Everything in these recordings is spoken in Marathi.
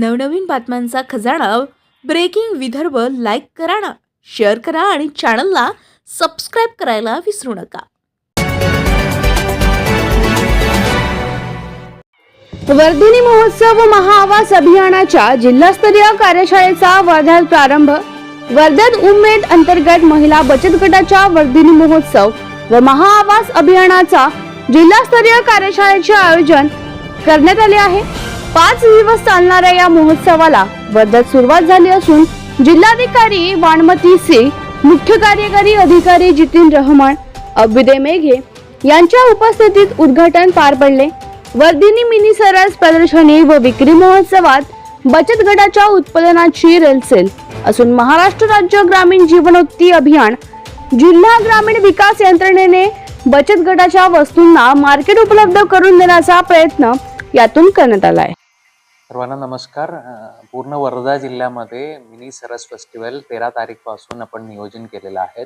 नवनवीन बातम्यांचा खजाना ब्रेकिंग विदर्भ लाईक करा ना शेअर करा आणि चॅनलला सबस्क्राईब करायला विसरू नका. वर्धिनी महोत्सव व महाआवास अभियानाच्या जिल्हास्तरीय कार्यशाळेचा वर्ध्यात प्रारंभ. वर्ध्यात उमेद अंतर्गत महिला बचत गटाच्या वर्धिनी महोत्सव व महाआवास अभियानाचा जिल्हास्तरीय कार्यशाळेचे आयोजन करण्यात आले आहे. पाच दिवस चालणाऱ्या या महोत्सवाला वर्ध्यात सुरुवात झाली असून जिल्हाधिकारी वाणमती सिंग मुख्य कार्यकारी अधिकारी जितीन रहमान अभ्युदय मेघे यांच्या उपस्थितीत उद्घाटन पार पडले. वर्धिनी मिनी सरस प्रदर्शनी व विक्री महोत्सवात बचत गटाच्या उत्पादनाची रेलसेल असून महाराष्ट्र राज्य ग्रामीण जीवनोत्ती अभियान जिल्हा ग्रामीण विकास यंत्रणेने बचत गटाच्या वस्तूंना मार्केट उपलब्ध करून देण्याचा प्रयत्न यातून करण्यात आला आहे. सर्वांना नमस्कार. पूर्ण वर्धा जिल्ह्यामध्ये मिनी सरस फेस्टिवल तेरा तारीखपासून आपण नियोजन केलेलं आहे.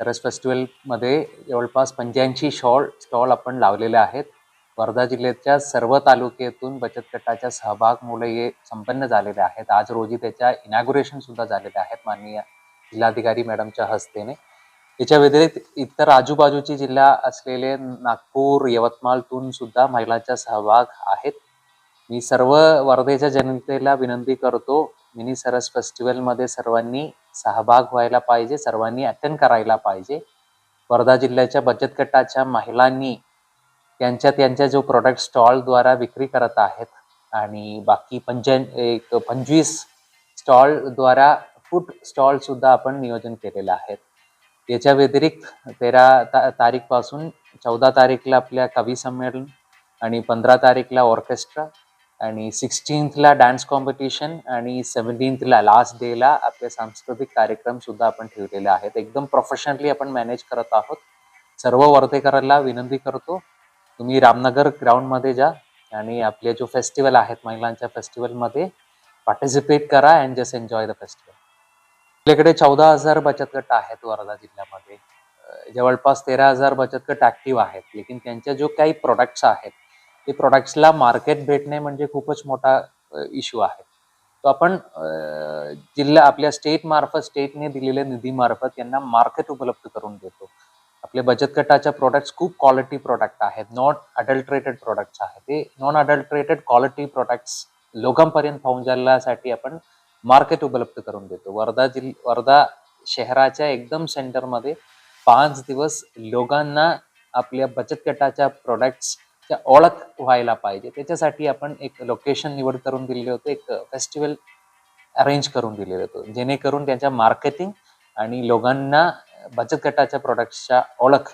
सरस फेस्टिवलमध्ये जवळपास पंच्याऐंशी शॉल स्टॉल आपण लावलेले आहेत. वर्धा जिल्ह्याच्या सर्व तालुक्यातून बचत गटाच्या सहभाग मुले हे संपन्न झालेले आहेत. आज रोजी त्याच्या इनॅग्युरेशनसुद्धा झालेले आहेत माननीय जिल्हाधिकारी मॅडमच्या हस्तेने. याच्या व्यतिरिक्त इतर आजूबाजूची जिल्हा असलेले नागपूर यवतमाळतून सुद्धा महिलांचा सहभाग आहेत. मी सर्व वर्धेच्या जनतेला विनंती करतो मिनी सरस फेस्टिवलमध्ये सर्वांनी सहभाग व्हायला पाहिजे सर्वांनी अटेंड करायला पाहिजे. वर्धा जिल्ह्याच्या बचत गटाच्या महिलांनी त्यांच्या त्यांच्या जो प्रोडक्ट स्टॉलद्वारा विक्री करत आहेत आणि बाकी पंच्या एक पंचवीस स्टॉलद्वारा फूड स्टॉलसुद्धा आपण नियोजन केलेलं आहे. याच्या व्यतिरिक्त तेरा ता तारीखपासून चौदा तारीखला आपल्या कवी संमेलन आणि पंधरा तारीखला ऑर्केस्ट्रा आणि सिक्स्टीन्थला डान्स कॉम्पिटिशन आणि सेवन्टीन्थला लास्ट डेला आपले सांस्कृतिक कार्यक्रम सुद्धा आपण ठेवलेले आहेत. एकदम प्रोफेशनली आपण मॅनेज करत आहोत. सर्व वर्धेकरांना विनंती करतो तुम्ही रामनगर ग्राउंडमध्ये जा आणि आपले जो फेस्टिवल आहेत महिलांच्या फेस्टिवलमध्ये पार्टिसिपेट करा and just enjoy the festival आपल्याकडे चौदा हजार बचत गट आहेत वर्धा जिल्ह्यामध्ये. जवळपास तेरा हजार बचत गट ॲक्टिव्ह आहेत लेकिन त्यांच्या जो काही प्रोडक्ट्स आहेत ते प्रोडक्ट्सला मार्केट भेटणे म्हणजे खूपच मोठा इश्यू आहे. तो आपण जिल्हा आपल्या स्टेट मार्फत स्टेटने दिलेल्या निधीमार्फत यांना मार्केट उपलब्ध करून देतो. आपले बचत गटाच्या प्रोडक्ट्स खूप क्वालिटी प्रोडक्ट आहेत. नॉट अडल्ट्रेटेड प्रोडक्ट्स आहेत. ते नॉन अडल्ट्रेटेड क्वालिटी प्रोडक्ट्स लोकांपर्यंत पोहोचण्यासाठी आपण मार्केट उपलब्ध करून देतो. वर्धा जिल वर्धा शहराच्या एकदम सेंटरमध्ये पाच दिवस लोकांना आपल्या बचत गटाच्या त्या ओळख व्हायला पाहिजे. त्याच्यासाठी आपण एक लोकेशन निवड करून दिलेले होते. एक फेस्टिवल अरेंज करून दिलेलं होतं. जेणेकरून त्यांच्या मार्केटिंग आणि लोकांना बचत गटाच्या प्रोडक्टच्या ओळख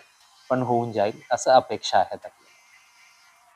पण होऊन जाईल असं अपेक्षा आहे